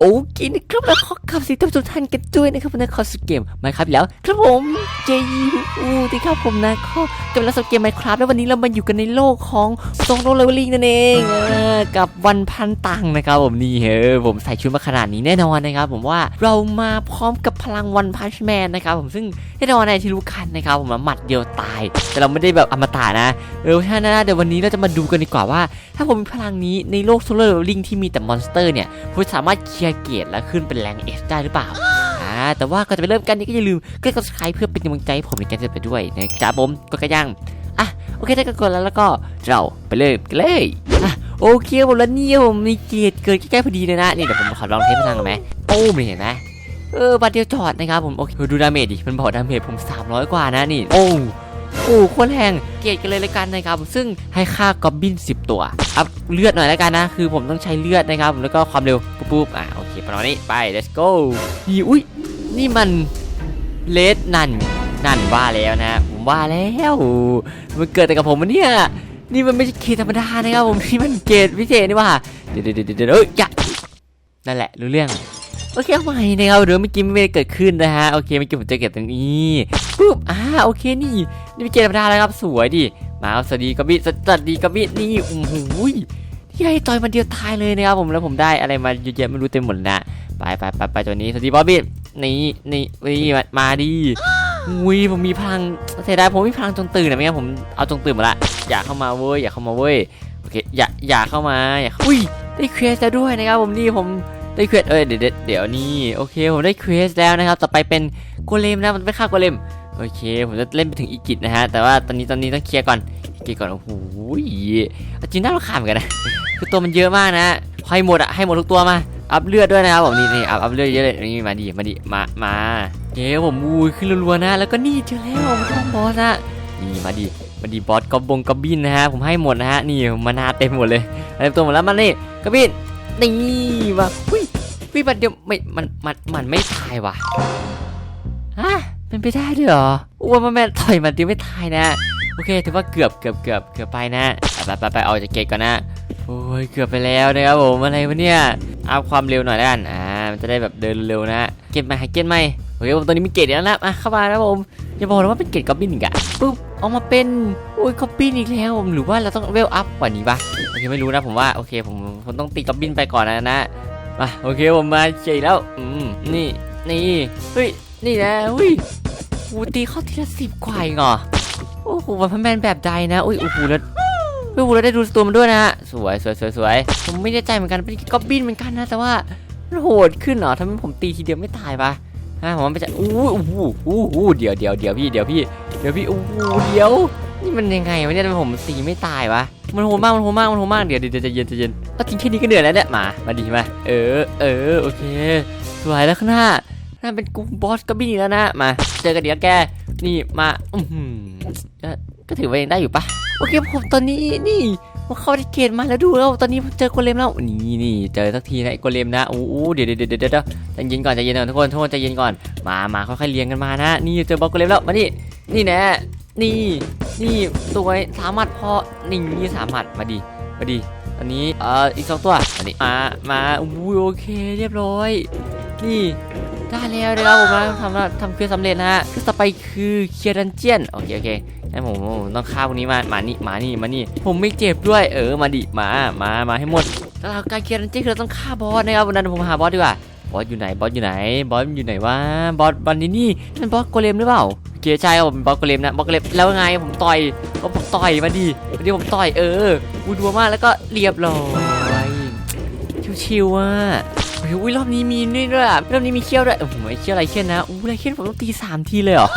โอเคนะครับแล้วขอขับสีทุกท่านกันด้วยนะครับในคอสเกมมาครับแล้ว ครับผมเจยูอูที่ครับผมนะก็จะเป็นลักษณะเกมไมครับแล้ววันนี้เรามาอยู่กันในโลกของโซโลเลเวลลิ่งนั่นเองกับวันพันตังนะครับผมนี่เฮ้ผมใส่ชุดมาขนาดนี้แน่นอนนะครับผมว่าเรามาพร้อมกับพลังวันพันชแมนนะครับผมซึ่งแน่นอนในที่รู้กันนะครับผมว่าหมัดเดียวตาย แต่เราไม่ได้แบบอมตะนะเออใช่นะเดี๋ยววันนี้เราจะมาดูกันดีกว่าว่า ถ้าผมมีพลังนี้ในโลกโซลาร์ลิงที่มีแต่มอนสเตอร์เนี่ยผมสามารถเคลียร์เกตและขึ้นเป็นแรงเอสได้หรือเปล่าอ่าแต่ว่าก่อนจะไปเริ่มกันนี่ก็อย่าลืมกด subscribe เพื่อเป็นกำลังใจให้ผมในการจะไปด้วยนะครับผมกดกระยังอะโอเคถ้ากดแล้วแล้วก็เราไปเริ่มกันเลยอะโอเคผมแล้วเนี่ยผมมีเกตเกิดใกล้ๆพอดีเลยนะนี่เดี๋ยวผมขอลองเทสพลังกันไหมโอ้มเห็นไหมเออบัตรเดียวจอดนะครับผมโอเคดูดาเมจดิมันบอกดาเมจผม 300 กว่านะนี่โอ้ อ้โคตรแรงเกรดกันเลยละกันนะครับ ซึ่งให้ค่ากอบบิน 10 ตัว อัพเลือดหน่อยละกันนะ คือผมต้องใช้เลือดนะครับ แล้วก็ความเร็ว ปุ๊บปุ๊บอะ โอเค ประมาณนี้ ไป let's go นี่อุ้ย นี่มันเลดนันนั่นว่าแล้วนะ ผมว่าแล้ว มันเกิดแต่กับผมวะเนี่ย นี่มันไม่ใช่เกรดธรรมดานะครับผม นี่มันเกรดพิเศษนี่ว่าเดี๋ยวเดี๋ยวเดี๋ยวเดี๋ยวเอ้ยอย่านั่นแหละรู้เรื่อง โอเคเอาใหม่นะครับเดี๋ยวเมื่อกี้ไม่ได้เกิดขึ้นนะฮะโอเคเมื่อกี้ผมจอเก็บตรงนี้ปุ๊บอ่าโอเคนี่นี่เป็นเกมธรรมดาแล้วครับสวยดิมาสวัสดีกบี่สวัสดีกบี่นี่โอ้โหยที่ไอ้ต่อยมันเดียวตายเลยนะครับผมแล้วผมได้อะไรมาเยอะแยะไม่รู้เต็มหมดนะไปไปไปไปตัวนี้สวัสดีบ๊อบบี้นี่นี่นี่มาดิอุ้ยผมมีพลังเสียดายผมมีพลังจงตื่นนะไม่งั้นผมเอาจงตื่นมาละอย่าเข้ามาเว้ยอย่าเข้ามาเว้ยโอเคอย่าอย่าเข้ามาอย่าอุ้ยได้เควสแล้วด้วยนะครับผมนี่ผม ได้เควสเอ้ยเดี๋ยวเดี๋ยวเดี๋ยวนี่โอเคผมได้เควสแล้วนะครับ ต่อไปเป็นโกเลมนะมันเป็นฆ่าโกเลมโอเค ผมจะเล่นไปถึงอีกิจนะฮะ แต่ว่าตอนนี้ตอนนี้ต้องเคลียร์ก่อนเคลียร์ก่อนโอ้โหจริงน่ารำคาญเหมือนกันนะคือตัวมันเยอะมากนะให้หมดอะให้หมดทุกตัวมาอัพเลือดด้วยนะครับผมนี่นี่อัพอัพเลือดเยอะเลยนี่มาดิมาดิมามาเย้ผมอุ้ยขึ้นรัวๆนะ แล้วก็นี่เจอแล้วผมท้องบอสนะนี่มาดิมาดิบอสกอบบงกอบบินนะฮะผมให้หมดนะฮะนี่มานาเต็มหมดเลยเต็มตัวหมดแล้วมันนี่กอบบินนี่มาหุ้ย หุ้ยมันเดียวไม่มันมันมันไม่ตายว่ะฮะเป็นไปได้ด้วยเหรอว่ามันแม่นต่อยมันเดียวไม่ตายนะ โอเคถือว่าเกือบเกือบเกือบเกือบไปนะไปไปไปออกจากเกตก่อนนะโอ้ยเกือบไปแล้วนะครับผมอะไรวะเนี่ยเอาความเร็วหน่อยแล้วกันอ่ามันจะได้แบบเดินเร็วนะ เกตไหมเกตไหมโอเคผมตอนนี้มีเกตแล้วนะอะเข้ามาแล้วผมอย่าบอกนะว่าเป็นเกตกอบบินอีกอะปุ๊บออกมาเป็นโอ้ยกอบบินอีกแล้วผมหรือว่าเราต้องเวลอัพกว่านี้ปะโอเคไม่รู้นะผมว่าโอเคผมผมต้องตีกอบบินไปก่อนนะนะ มาโอเคผมมาเฉยแล้วอืมนี่นี่เฮ้ยนี่นะอุ้ยโอ้โหตีเข้าทีละสิบกว่าเองเหรอโอ้โหวันพันแมนแบบใดนะอุ้ยโอ้โหแล้วโอ้โหแล้วได้ดูตัวมันด้วยนะฮะสวยสวยสวยสวยผมไม่แน่ใจเหมือนกันเป็นก็บินเหมือนกันนะแต่ว่ามันโหดขึ้นเหรอทำให้ผมตีทีเดียวไม่ตายปะฮะผมว่าไม่ใช่อู้อู้อู้อู้อู้เดี๋ยวเดี๋ยวเดี๋ยวพี่เดี๋ยวพี่เดี๋ยวพี่อู้เดี๋ยว นี่มันยังไงวะเนี่ยผมตีไม่ตายวะ มันโหดมาก มันโหดมาก มันโหดมาก เดี๋ยวเดี๋ยวจะเย็นจะเย็นก็จริงแค่นี้ก็เหนื่อยแล้วเนี่ยมา มาดีมา เออ เออ โอเค สวยแล้วข้างหน้านั่นเป็นกูบอสกระบี่แล้วนะ มา เจอกันเดี๋ยวแก นี่มา อือหือก็ถือว่ายังได้อยู่ปะโอเคผมตอนนี้นี่ผมเข้าที่เกตมาแล้วดูแล้วตอนนี้ผมเจอโกเลมแล้วนี่นี่เจอสักทีนะไอ้โกเลมนะโอ้โหเดี๋ยวเดี๋ยวเดี๋ยวเดี๋ยวใจเย็นก่อนใจเย็นก่อนทุกคนทุกคนใจเย็นก่อนมามาค่อยๆเรียงกันมานะ นี่เจอบอสโกเลมแล้วมานี่นี่แน่นี่ นี่ตัวสามารถพอนี่นี่สามารถมาดิมาดิอันนี้เอ่ออีกสองตัวอันนี้มามาอู้โอเคเรียบร้อย นี่ได้แล้วนะครับผมนะทำทำเควสสำเร็จนะฮะควสต่อไปคือเคลียร์ดันเจียนโอเคโอเคงั้นผมต้องฆ่าพวกนี้มามานี่มานี่มานี่ผมไม่เจ็บด้วยเออมาดิมามามาให้หมดแล้วเราการเคลียร์ดันเจียนคือเราต้องฆ่าบอสนะครับวันนั้นผมหาบอสดีกว่าบอสอยู่ไหนบอสอยู่ไหนบอสอยู่ไหนวะบอสบันนี่นี่นั่นบอสโกเลมหรือเปล่า คใช่ครับผมเป็นบอสโกเลมนะบอสโกเลมแล้วไงผมต่อยก็ผมต่อยมาดิวันนี้ผมต่อยเออวูดัวมากแล้วก็เรียบร้อยชิวๆอะโอ้ยอุ๊ยรอบนี้มีนี่ด้วยอะรอบนี้มีเขี้ยวด้วยโอ้โหเขี้ยวอะไรเขี้ยนนะอู้อะไรเขี้ยนผมต้องตีสามทีเลยเหรอ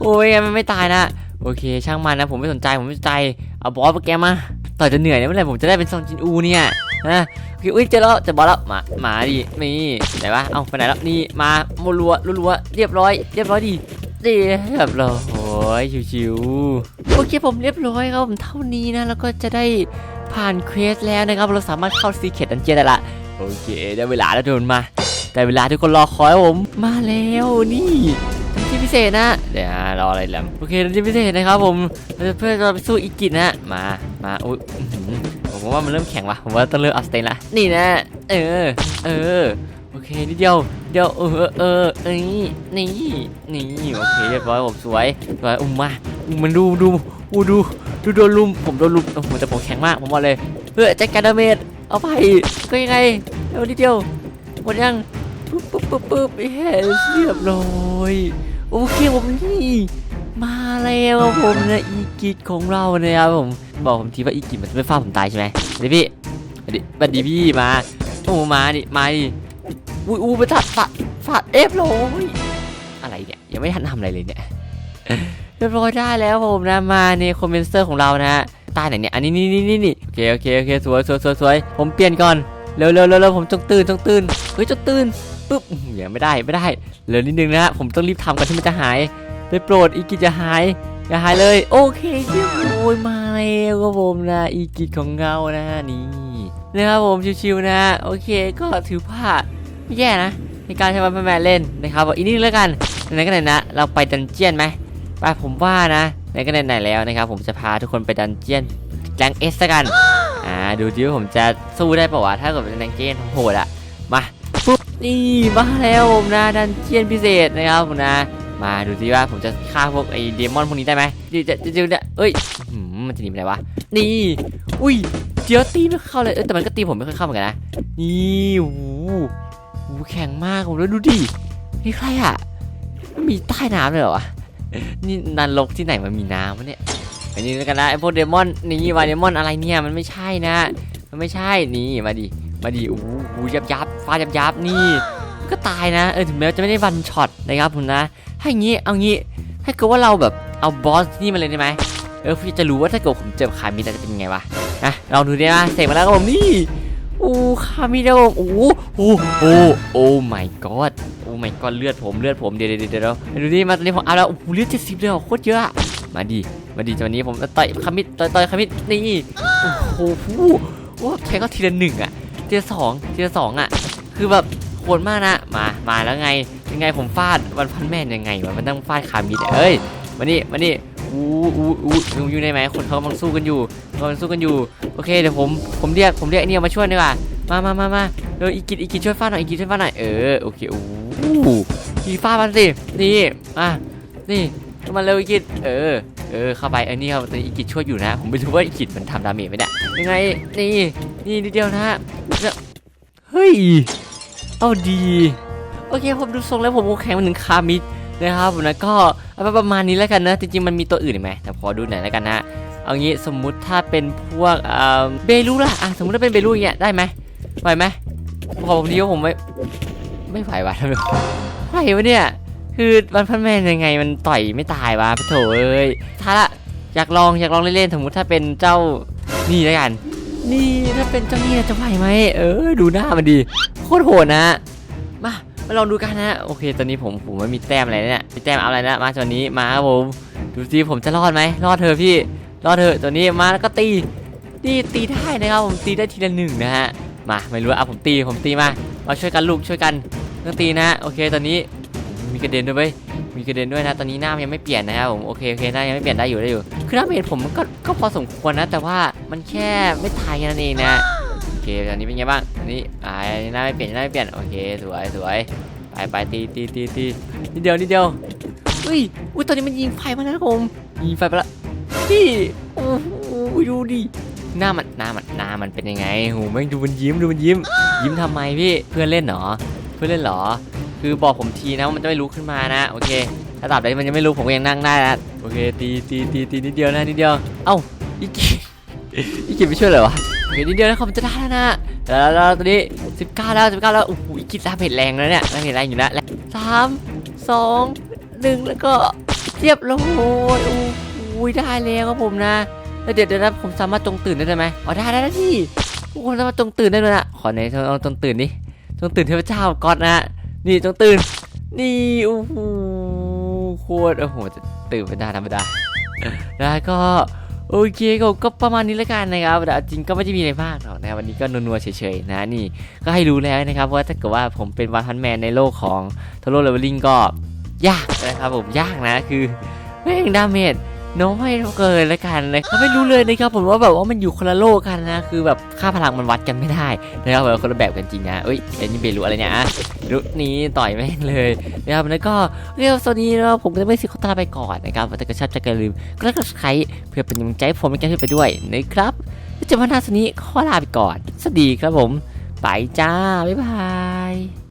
โอ้ยมันไม่ตายนะโอเค ช่างมันนะผมไม่สนใจผมไม่สนใจเอาบอสไปแกมาต่อยจะเหนื่อยนะเมื่อไหร่ผมจะได้เป็นซองจินอูเนี่ยนะโอเคอุ้ยเจอแล้วเจอบอสแล้วมามาดินี่ไหนวะเอ้าไปไหนแล้วนี่มาโมรัวรัวเรียบร้อย เรียบร้อยดี ดีเรียบร้อยโอ้ยชิวๆโอเคผมเรียบร้อยครับผมเท่านี้นะ แล้วก็จะได้ผ่านเควสแล้วนะครับ เราสามารถเข้าซีเคทดันเจียนได้ละโอเคได้เวลาแล้วทุกคนมาได้เวลาทุกคนรอคอยผมมาแล้วนี่ทันทีพิเศษนะเดี๋ยวรออะไรแล้วโอเคทันทีพิเศษนะครับผมเราจะเพื่อเราไปสู้อีกิจนะมามาอุ้ยอื้อหือผมว่ามันเริ่มแข็งว่ะผมว่าต้องเริ่มอัพสเตนละนี่นะ เออ เออ โอเคนิดเดียว เดียวเออเออเออนี่นี่นี่โอเคเรียบร้อยผมสวยสวยอุ้มมาอุ้มมันดูดูอูดูดูโดนลุมผมโดนลุมโอ้โหแต่ผมแข็งมากผมบอกเลยเพื่อแจ็คการดเมจเอาไปก็ยังไงเดี๋ยวนิดเดียวหมดยังปุ๊บปุ๊บปุ๊บปุ๊บเฮ้เรียบร้อยโอเคผมนี่มาแล้วผมนะอีกิจของเราเนี่ยครับผมบอกผมทีว่าอีกิจมันจะไม่ฟาดผมตายใช่ไหมเดี๋ยวพี่สวัสดีสวัสดีพี่มาโอ้มาดิมาดิ อุ้ยอุ้ยไปถัดฝัดฝัดเอฟเลยอะไรเนี่ยยังไม่ทันทำอะไรเลยเนี่ยเรียบร้อยได้แล้วผมนะมาในคอมเมนเซอร์ของเรานะฮะใต้ไหนเนี่ยอันนี้นี่นี่นี่นี่โอเคโอเคโอเคสวยสวยสวยสวยผมเปลี่ยนก่อนเร็วเร็วเร็วเร็วผมต้องตื่นต้องตื่นเฮ้ยต้องตื่นปุ๊บอื้อหือยังไม่ได้ไม่ได้เหลือนิดนึงนะฮะผมต้องรีบทำก่อนที่มันจะหายได้โปรดอีกิจจะหายอย่าหายเลย โอเคเยี่ยมโอ้ยมาแล้วครับผมนะอีกิจของเรานะฮะนี่นะครับผมชิวๆนะ โอเคก็ถือว่า ไม่แย่นะในการใช้วันแมนเล่นนะครับอกอีกนิดนึงแล้วกันไหนๆก็ไหนนะ เราไปดันเจียนไหมไปผมว่านะไหนก็ไหนๆแล้วนะครับ ผมจะพาทุกคนไปดันเจียนแรงเอสกันอ่าดูดิว่าผมจะสู้ได้ป่าวะถ้าเกิดเป็นแรงเจียนโหดอะมาปุ๊บนี่มาแล้วผมนะดันเจียนพิเศษนะครับผมนะ มาดูสิว่าผมจะฆ่าพวกไอเดมอนพวกนี้ได้ไหมจะจะจะจะจะเอ้ยอื้อหือมันจะหนีไปไหนวะนี่อุ้ยเจียวตีไม่เข้าเลยเอ้ยแต่มันก็ตีผมไม่ค่อยเข้าเหมือนกันนะนี่โอ้ โอ้แข็งมากผมแล้วดูดินี่ใครอะมีใต้น้ำเลยเหรอวะนี่นันรกที่ไหนมันมีน้ำวะเนี่ยอันนี้แล้วกันนะไอพวกเดมอนนี่วายเดมอนอะไรเนี่ยมันไม่ใช่นะ มันไม่ใช่นี่มาดิมาดิโอ้โหยับยับฟาดยับยับนี่ ก็ตายนะเออถึงแม้จะไม่ได้วันช็อตนะครับผมนะถ้าอย่างี้เอางี้ถ้าเกิดว่าเราแบบเอาบอสนี่มาเลยได้ไหมเออพี่จะรู้ว่าถ้าเกิดผมเจอขามิดจะเป็นไงวะนะลองดูดินะเสกมาแล้วครับผมนี่ อ้คามิโดะโอ้โหโอ้โอ้โอ้ my god โอ้ my god เลือดผมเลือดผมเดี๋ยวเดี๋ยวเดี๋ยวดี๋ยวดูดิมาตอนนี้ผมเอาแล้วโอ้โหเลือดเจ็ดสิบเลยโคตรเยอะมาดิมาดิตอนนี้ผมต่อยคามิต่อยต่อยคามินี่โอ้โหโอ้แค่ก็ทีละหนึ่งอะทีละสองทีละสองอะ คือแบบโหดมากนะมามาแล้วไงยังไงผมฟาดวันพันแม่ยังไงวะมันต้องฟาดคามิเอ้ยมานี่มานี่ อู้อู้อู้อู้อยู่ในไหมคนเขากำลังสู้กันอยู่กำลังสู้กันอยู่โอเคเดี๋ยวผมผมเรียกผมเรียกไอ้เนี่ยมาช่วยดีกว่ามามามามาเดี๋ยวอีกิดอีกิดช่วยฟาดหน่อยอีกิดช่วยฟาดหน่อยเออโอเคโอ้โหอีฟาดมันสินี่อะนี่เข้ามาเร็วอีกิดเออเออเข้าไปเออนี่ครับตอนนี้อีกิดช่วยอยู่นะ ผมไม่รู้ว่าอีกิดมันทำดาเมจไหมเนี่ยยังไงนี่นี่นิดเดียวนะฮะเนี่ยเฮ้ยเอาดีโอเคผมดูทรงแล้วผมโอเคมันถึงคามิด นะครับผมนะก็เอาประมาณนี้แล้วกันนะ จริงๆมันมีตัวอื่นไหมแต่พอดูหน่อยแล้วกันนะเอางี้สมมุติถ้าเป็นพวกเบลูล่ะอะสมมติถ้าเป็นเบลูอย่างเงี้ยได้ไหมไหวไหมพอผมดีว่าผมไม่ไม่ไหวว่ะทำไมไหววะเนี่ยคือวันพันแมนยังไงมันต่อยไม่ตายวะโถเอ้ยถ้าละอยากลองอยากลองเล่นๆสมมุติถ้าเป็นเจ้านี่แล้วกัน นี่ถ้าเป็นเจ้านี่จะไหวไหมเออ ดูหน้ามันดีโคตรโหดนะ มาลองดูกันนะ โอเค ตอนนี้ผมผมไม่มีแต้มอะไรเนี่ยมีแต้มเอาอะไรนะ มาตอนนี้ มาครับผม ดูสิผมจะรอดไหม รอดเธอพี่ รอดเถอตัวนี้ มาแล้วก็ตีนี่ตีได้นะครับผม ตีได้ทีละหนึ่งนะฮะ มา ไม่รู้อะผมตี ผมตีมา มาช่วยกันลูกช่วยกันต้องตีนะ โอเค ตอนนี้ มีกระเด็นด้วยเว้ยมีกระเด็นด้วยนะ ตอนนี้หน้ามันยังไม่เปลี่ยนนะครับผม โอเค โอเค หน้ายังไม่เปลี่ยนได้อยู่ได้อยู่ คือหน้าเมจผมมันก็ ก็พอสมควรนะ แต่ว่ามันแค่ไม่ทายแค่นั้นเองนะ เคตอนนี้เป็นไงบ้าง อันนี้อ่าหน้าไม่เปลี่ยนหน้าไม่เปลี่ยน โอเค สวยสวยไปไปตีตีตีตีนิดเดียวนิดเดียว อุ้ย อุ้ย ตอนนี้มันยิงไฟมาแล้วผมยิงไฟไปละพี่โอ้โหดูดิ หน้ามันหน้ามันหน้ามันเป็นยังไงโหแม่งดูมันยิ้มดูมันยิ้ม ยิ้มทำไมพี่ เพื่อนเล่นเหรอ เพื่อนเล่นเหรอ คือบอกผมทีนะว่ามันจะไม่ลุกขึ้นมานะ โอเค ถ้าตราบใดที่มันยังไม่ลุกผมก็ยังนั่งได้นะ โอเค ตีตีตีตีนิดเดียวนะนิดเดียว เอ้าอีกิอีกิไม่ช่วยเลยวะ โอเคนิดเดียวนะครับมันจะได้แล้วนะแล้วแล้วตอนนี้สิบเก้าแล้วสิบเก้าแล้วโอ้โหอีกิดามเมจแรงแล้วเนี่ยดาเมจแรงอยู่แล้วสามสองหนึ่งแล้วก็เรียบร้อยโอ้โหได้แล้วครับผมนะแล้วเดี๋ยวเดี๋ยวนะผมสามารถจงตื่นได้ไหมอ๋อได้ได้ที่ทุกคนสามารถจงตื่นได้เลยนะขอไหนลองจงตื่นดิจงตื่นเทพเจ้าก่อนนะนี่จงตื่นนี่โอ้โหโคตรโอ้โหจะตื่นเป็นได้ธรรมดาแล้วก็ โอเคก็ก็ประมาณนี้แล้วกันนะครับแต่จริงก็ไม่ได้มีอะไรมากหรอกนะวันนี้ก็นัวๆเฉยๆนะนี่ก็ให้รู้แล้วนะครับว่าถ้าเกิดว่าผมเป็นวันทันแมนในโลกของทโรเลเวลลิงก็ยากนะครับผมยากนะคือแม่งดาเมจ น้อยเกินละกันนะครับไม่รู้เลยนะครับผมว่าแบบว่ามันอยู่คนละโลกกันนะคือแบบค่าพลังมันวัดกันไม่ได้นะครับแบบคนละแบบกันจริงนะเอ้ยไอ้นี่เบลูอะไรเนี่ยอะรุ่นี้ต่อยแม่งเลยนะครับแล้วก็เรื่องสวัสดีนะครับผมก็จะไม่สิขอตาไปก่อนนะครับแต่ก็ชอบจะกระลืมก็แล้วก็ใครเพื่อเป็นกำลังใจผมในการขึ้นไปด้วยนะครับแล้วเจอกันวันหน้าสนี้ขอลาไปก่อนสวัสดีครับผมไปจ้าบ๊ายบาย